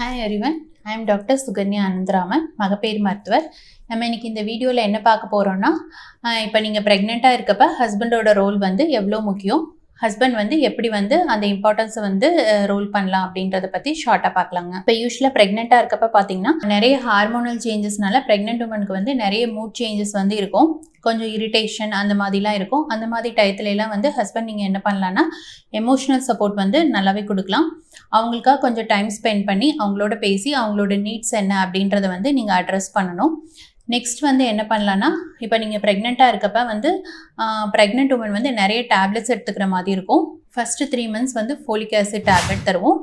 Hi Arivan I am doctor Sukanya Anantharaman மகப்பேறு மருத்துவர். நம்ம இன்னைக்கு இந்த வீடியோவில் என்ன பார்க்க போகிறோம்னா இப்போ நீங்கள் ப்ரெக்னெண்ட்டாக இருக்கப்ப ஹஸ்பண்டோட ரோல் வந்து எவ்வளோ முக்கியம்? ஹஸ்பண்ட் வந்து எப்படி வந்து அந்த இம்பார்ட்டன்ஸை வந்து ரோல் பண்ணலாம் அப்படின்றத பற்றி ஷார்ட்டாக பார்க்கலாங்க. இப்போ யூஸ்வலாக ப்ரெக்னெண்ட்டாக இருக்கப்ப பார்த்தீங்கன்னா நிறைய ஹார்மோனல் சேஞ்சஸ்னால ப்ரெக்னென்ட் உமனுக்கு வந்து நிறைய மூட் சேஞ்சஸ் வந்து இருக்கும். கொஞ்சம் இரிட்டேஷன் அந்த மாதிரிலாம் இருக்கும். அந்த மாதிரி டயத்துல எல்லாம் வந்து ஹஸ்பண்ட் நீங்கள் என்ன பண்ணலான்னா எமோஷனல் சப்போர்ட் வந்து நல்லாவே கொடுக்கலாம். அவங்களுக்காக கொஞ்சம் டைம் ஸ்பெண்ட் பண்ணி அவங்களோட பேசி அவங்களோட நீட்ஸ் என்ன அப்படின்றத வந்து நீங்கள் அட்ரஸ் பண்ணணும். நெக்ஸ்ட் வந்து என்ன பண்ணலான்னா இப்போ நீங்கள் ப்ரெக்னெண்ட்டாக இருக்கப்ப வந்து ப்ரெக்னென்ட் உமன் வந்து நிறைய டேப்லெட்ஸ் எடுத்துக்கிற மாதிரி இருக்கும். ஃபஸ்ட்டு த்ரீ மந்த்ஸ் வந்து ஃபோலிக் ஆசிட் டேப்லெட் தருவோம்.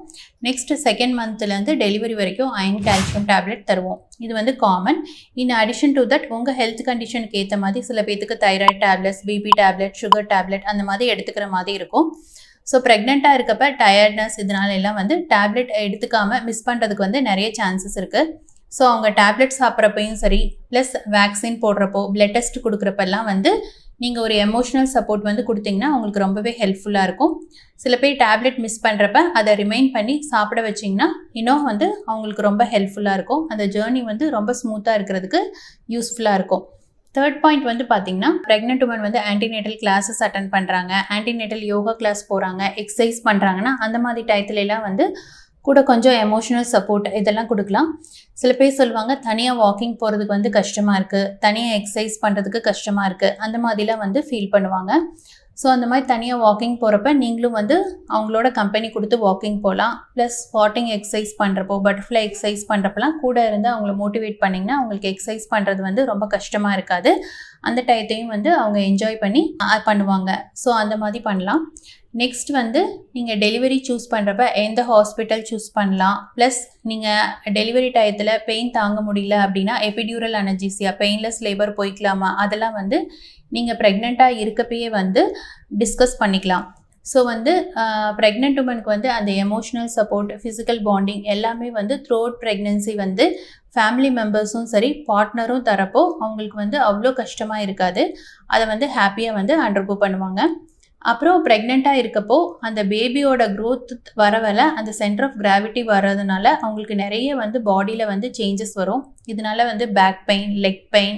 நெக்ஸ்ட் செகண்ட் மந்த்லேருந்து டெலிவரி வரைக்கும் அயன் கால்சியம் டேப்லெட் தருவோம். இது வந்து common in addition to that உங்கள் ஹெல்த் கண்டிஷனுக்கு ஏற்ற மாதிரி சில பேத்துக்கு thyroid tablets BP tablet sugar tablet அந்த மாதிரி எடுத்துக்கிற மாதிரி இருக்கும். ஸோ ப்ரெக்னெண்ட்டாக இருக்கப்ப டயர்ட்னஸ் இதனால எல்லாம் வந்து டேப்லெட் எடுத்துக்காமல் மிஸ் பண்ணுறதுக்கு வந்து நிறைய சான்சஸ் இருக்குது ஸோ அவங்க டேப்லெட் சாப்பிட்றப்பையும் சரி ப்ளஸ் வேக்சின் போடுறப்போ பிளட் டெஸ்ட் கொடுக்குறப்பெல்லாம் வந்து நீங்கள் ஒரு எமோஷனல் சப்போர்ட் வந்து கொடுத்தீங்கன்னா அவங்களுக்கு ரொம்பவே ஹெல்ப்ஃபுல்லாக இருக்கும். சில பேர் டேப்லெட் மிஸ் பண்ணுறப்ப அதை ரிமைண்ட் பண்ணி சாப்பிட வச்சிங்கன்னா இன்னும் வந்து அவங்களுக்கு ரொம்ப ஹெல்ப்ஃபுல்லாக இருக்கும். அந்த ஜேர்னி வந்து ரொம்ப ஸ்மூத்தாக இருக்கிறதுக்கு யூஸ்ஃபுல்லாக இருக்கும். தேர்ட் பாயிண்ட் வந்து பார்த்தீங்கன்னா ப்ரெக்னென்ட் உமன் வந்து ஆன்டிநேட்டல் கிளாஸஸ் அட்டன் பண்ணுறாங்க ஆன்டிநேட்டல் யோகா கிளாஸ் போகிறாங்க எக்ஸசைஸ் பண்ணுறாங்கன்னா அந்த மாதிரி டயத்துலலாம் எல்லாம் வந்து கூட கொஞ்சம் எமோஷனல் சப்போர்ட் இதெல்லாம் கொடுக்கலாம். சில பேர் சொல்லுவாங்க தனியாக வாக்கிங் போகிறதுக்கு வந்து கஷ்டமாக இருக்குது தனியாக எக்ஸசைஸ் பண்ணுறதுக்கு கஷ்டமாக இருக்குது அந்த மாதிரிலாம் வந்து ஃபீல் பண்ணுவாங்க. ஸோ அந்த மாதிரி தனியாக வாக்கிங் போகிறப்ப நீங்களும் வந்து அவங்களோட கம்பெனி கொடுத்து வாக்கிங் போகலாம் ப்ளஸ் ஸ்பாட்டிங் எக்ஸசைஸ் பண்ணுறப்போ பட்டர்ஃப்ளை எக்ஸசைஸ் பண்ணுறப்பெல்லாம் கூட இருந்து அவங்கள மோட்டிவேட் பண்ணிங்கன்னா அவங்களுக்கு எக்ஸசைஸ் பண்ணுறது வந்து ரொம்ப கஷ்டமாக இருக்காது. அந்த டயத்தையும் வந்து அவங்க என்ஜாய் பண்ணி பண்ணுவாங்க. ஸோ அந்த மாதிரி பண்ணலாம். நெக்ஸ்ட் வந்து நீங்கள் டெலிவரி சூஸ் பண்ணுறப்ப எந்த ஹாஸ்பிட்டல் சூஸ் பண்ணலாம்? ப்ளஸ் நீங்கள் டெலிவரி டயத்தில் பெயின் தாங்க முடியல அப்படின்னா எபிடியூரல் அனர்ஜிசியா பெயின்லெஸ் லேபர் போய்க்கலாமா? அதெல்லாம் வந்து நீங்கள் ப்ரெக்னெண்ட்டாக இருக்கப்பயே வந்து டிஸ்கஸ் பண்ணிக்கலாம். ஸோ வந்து ப்ரெக்னென்ட் உமனுக்கு வந்து அந்த எமோஷ்னல் சப்போர்ட் ஃபிசிக்கல் பாண்டிங் எல்லாமே வந்து த்ரோட் ப்ரெக்னென்சி வந்து ஃபேமிலி மெம்பர்ஸும் சரி பார்ட்னரும் தரப்போ அவங்களுக்கு வந்து அவ்வளோ கஷ்டமாக இருக்காது. அதை வந்து ஹாப்பியாக வந்து அண்டர்கோ பண்ணுவாங்க. அப்புறம் ப்ரெக்னெண்ட்டாக இருக்கப்போ அந்த பேபியோட க்ரோத் வர வர அந்த சென்டர் ஆஃப் கிராவிட்டி வர்றதுனால அவங்களுக்கு நிறைய வந்து பாடியில் வந்து சேஞ்சஸ் வரும். இதனால வந்து back pain leg pain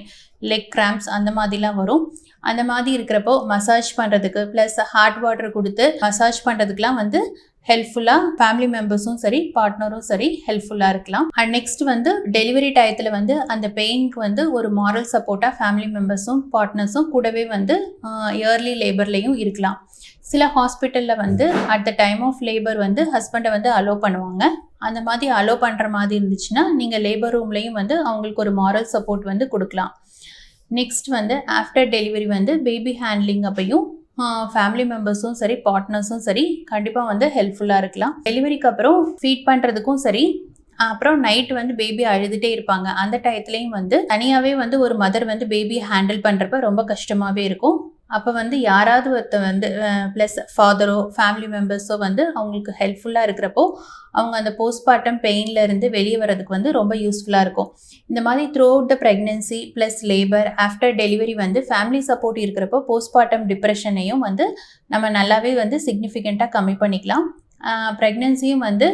leg cramps அந்த மாதிரிலாம் வரும். அந்த மாதிரி இருக்கிறப்போ மசாஜ் பண்ணுறதுக்கு ப்ளஸ் ஹாட் வாட்டர் கொடுத்து மசாஜ் பண்ணுறதுக்குலாம் வந்து ஹெல்ப்ஃபுல்லாக ஃபேமிலி மெம்பர்ஸும் சரி பார்ட்னரும் சரி ஹெல்ப்ஃபுல்லாக இருக்கலாம். அண்ட் நெக்ஸ்ட் வந்து டெலிவரி டயத்தில் வந்து அந்த பெயின்க்கு வந்து ஒரு மாரல் சப்போர்ட்டாக ஃபேமிலி மெம்பர்ஸும் பார்ட்னர்ஸும் கூடவே வந்து இயர்லி லேபர்லேயும் இருக்கலாம். சில ஹாஸ்பிட்டலில் வந்து at the time of labour வந்து ஹஸ்பண்டை வந்து அலோவ் பண்ணுவாங்க. அந்த மாதிரி அலோவ் பண்ணுற மாதிரி இருந்துச்சுன்னா நீங்கள் லேபர் ரூம்லேயும் வந்து அவங்களுக்கு ஒரு மாரல் சப்போர்ட் வந்து கொடுக்கலாம். நெக்ஸ்ட் வந்து ஆஃப்டர் டெலிவரி வந்து பேபி ஹேண்ட்லிங் அப்பையும் ஃபேமிலி மெம்பர்ஸும் சரி பார்ட்னர்ஸும் சரி கண்டிப்பாக வந்து ஹெல்ப்ஃபுல்லாக இருக்கலாம். டெலிவரிக்கு அப்புறம் ஃபீட் பண்ணுறதுக்கும் சரி அப்புறம் நைட் வந்து பேபி அழுதுகிட்டே இருப்பாங்க. அந்த டயத்துலையும் வந்து தனியாகவே வந்து ஒரு மதர் வந்து பேபி ஹேண்டில் பண்ணுறப்ப ரொம்ப கஷ்டமாகவே இருக்கும். அப்போ வந்து யாராவது ஒருத்த வந்து ப்ளஸ் ஃபாதரோ ஃபேமிலி மெம்பர்ஸோ வந்து அவங்களுக்கு ஹெல்ப்ஃபுல்லாக இருக்கிறப்போ அவங்க அந்த போஸ்ட்மார்ட்டம் பெயினில் இருந்து வெளியே வரதுக்கு வந்து ரொம்ப யூஸ்ஃபுல்லாக இருக்கும். இந்த மாதிரி throughout the pregnancy plus labour after delivery வந்து ஃபேமிலி சப்போர்ட் இருக்கிறப்போ போஸ்ட்மார்ட்டம் டிப்ரெஷனையும் வந்து நம்ம நல்லாவே வந்து சிக்னிஃபிகண்ட்டாக கம்மி பண்ணிக்கலாம். ப்ரெக்னென்சியும் வந்து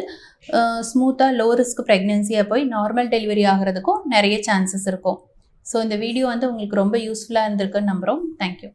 ஸ்மூத்தாக லோ ரிஸ்க் ப்ரெக்னென்சியாக போய் நார்மல் டெலிவரி ஆகிறதுக்கும் நிறைய சான்சஸ் இருக்கும். ஸோ இந்த வீடியோ வந்து உங்களுக்கு ரொம்ப யூஸ்ஃபுல்லாக இருந்திருக்குன்னு நம்புகிறோம் தேங்க்யூ